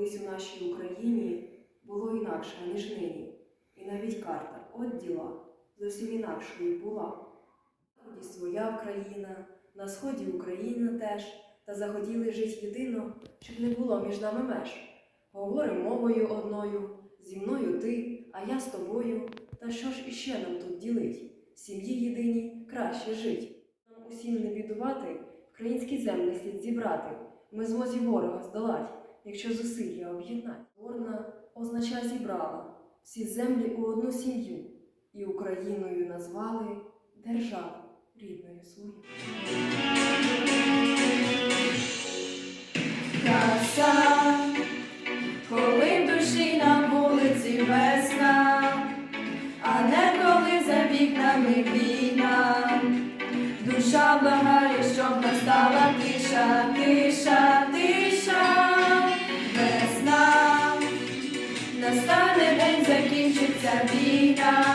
Колись у нашій Україні було інакше, ніж нині. І навіть карта от діла зовсім інакшою була. На своя Україна, на сході Україна теж, та захотіли жить єдино, щоб не було між нами меж. Говорим мовою одною, зі мною ти, а я з тобою. Та що ж іще нам тут ділить? Сім'ї єдині краще жить. Нам усім не бідувати, українські землі слід зібрати. Ми змозі ворога здолать, якщо зусилля об'єднать. Ворна означає зібрала всі землі у одну сім'ю і Україною назвали державу рідною свою. Краса, коли в душі на вулиці весна, а не коли за вікнами війна. Душа благає, щоб настала тиша, тиша, Настане день, закінчиться війна.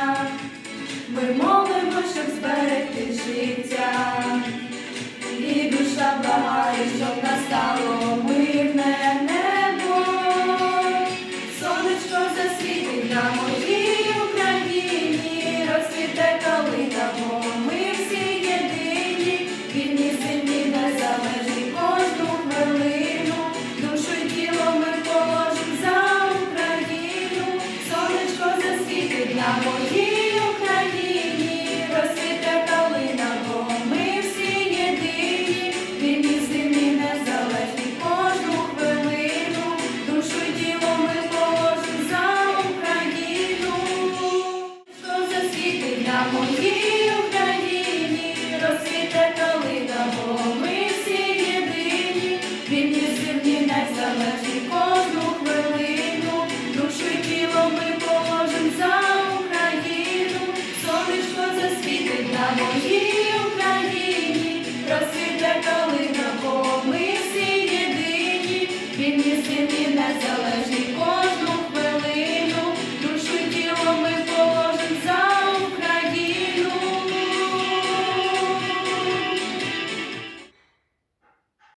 На моїй Україні розсвіте калина, бо ми всі єдині, вільні, сильні, незалежні.